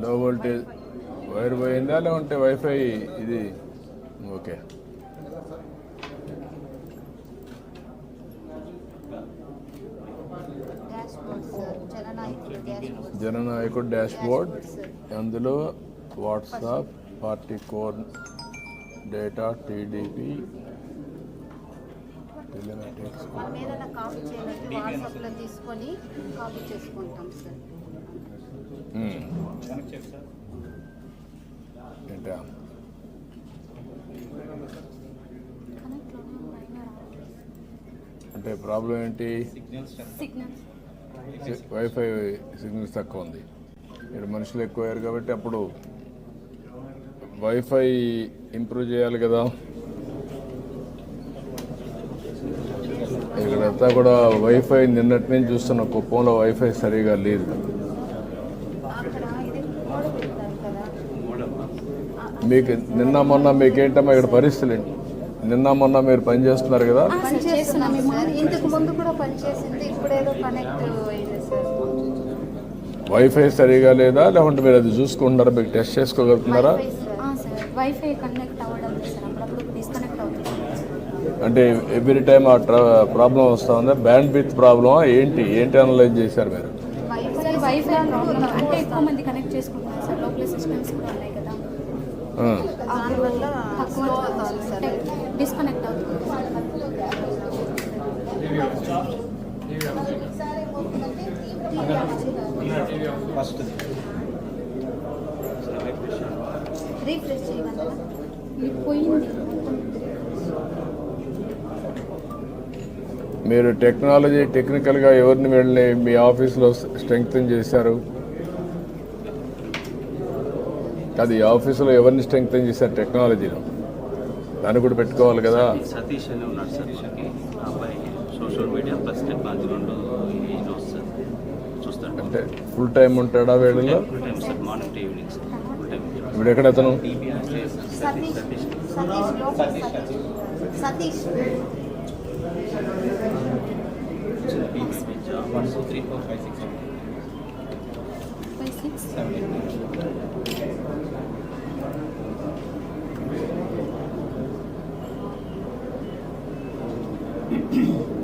లో voltage wire పోయిందా? లేకుంటే వైఫై ఇది? Okay. Board Jananayakudu dash board అందులో WhatsApp party core data TDP telematics మనం ఏదైనా కాపీ చేయాలంటే వాట్సాప్లో తీసుకొని కాపీ చేసుకుంటాం సార్. ఏంటా? అంటే ప్రాబ్లం ఏంటి? వైఫై సిగ్నల్స్ తక్కువ ఉంది. ఇక్కడ మనుషులు ఎక్కువయ్యారు కాబట్టి అప్పుడు వైఫై ఇంప్రూవ్ చేయాలి కదా. ఇక్కడంతా కూడా వైఫై నిన్నటి నుంచి చూస్తున్న కుప్పంలో వైఫై సరిగా లేదు. మీకు నిన్న మొన్న మీకేంటమ్మా ఇక్కడ పరిస్థితులు ఏంటి? నిన్న మొన్న మీరు పని చేస్తున్నారు కదా? వైఫై సరిగా లేదా? లేకుంటే మీరు అది చూసుకుంటున్నారా? మీకు టెస్ట్ చేసుకోగలుగుతున్నారా? వైఫై కనెక్ట్ అవ్వడం లేదు సార్ అప్పుడప్పుడు డిస్కనెక్ట్ అవుతుంది అంటే ఎవ్రీ టైం ఆ ప్రాబ్లం వస్తూ ఉందా? బ్యాండ్ విత్ ప్రాబ్లమా ఏంటి? ఏంటి అనలైజ్ చేశారు మీరు? Wifi sir. వైఫై ప్రాబ్లం అంటే ఎక్కువ మంది కనెక్ట్ చేసుకుంటున్నారు సార్ లోపల సిస్టమ్స్ కూడా ఉన్నాయి కదా ఆ. దానివల్ల తక్కువ స్లో అవుతుంది సార్ డిస్కనెక్ట్ అవుతుంది ఫస్ట్ రీఫ్రెష్ చేయగలరా మీకు పోయింది మీరు టెక్నాలజీ టెక్నికల్గా ఎవరిని వెళ్ళి మీ ఆఫీస్లో స్ట్రెంగ్తన్ చేశారు? అది ఆఫీసులో ఎవరిని స్ట్రెంగ్తన్ చేశారు టెక్నాలజీలో? దాన్ని కూడా పెట్టుకోవాలి కదా? సతీష్ అని ఉన్నాడు సార్ మనకి. ఆ అబ్బాయి సోషల్ మీడియా ప్లస్ టెక్నాలజీ రెండు ఈయన వస్తారు చూస్తాడు. అంటే ఫుల్ టైం ఉంటాడా వేళల్లో full time sir morning to evening sir. Full time ఇప్పుడు ఎక్కడ అతను? సతీష్ సతీష్. లోపల Satish. six. Seven, eight, nine.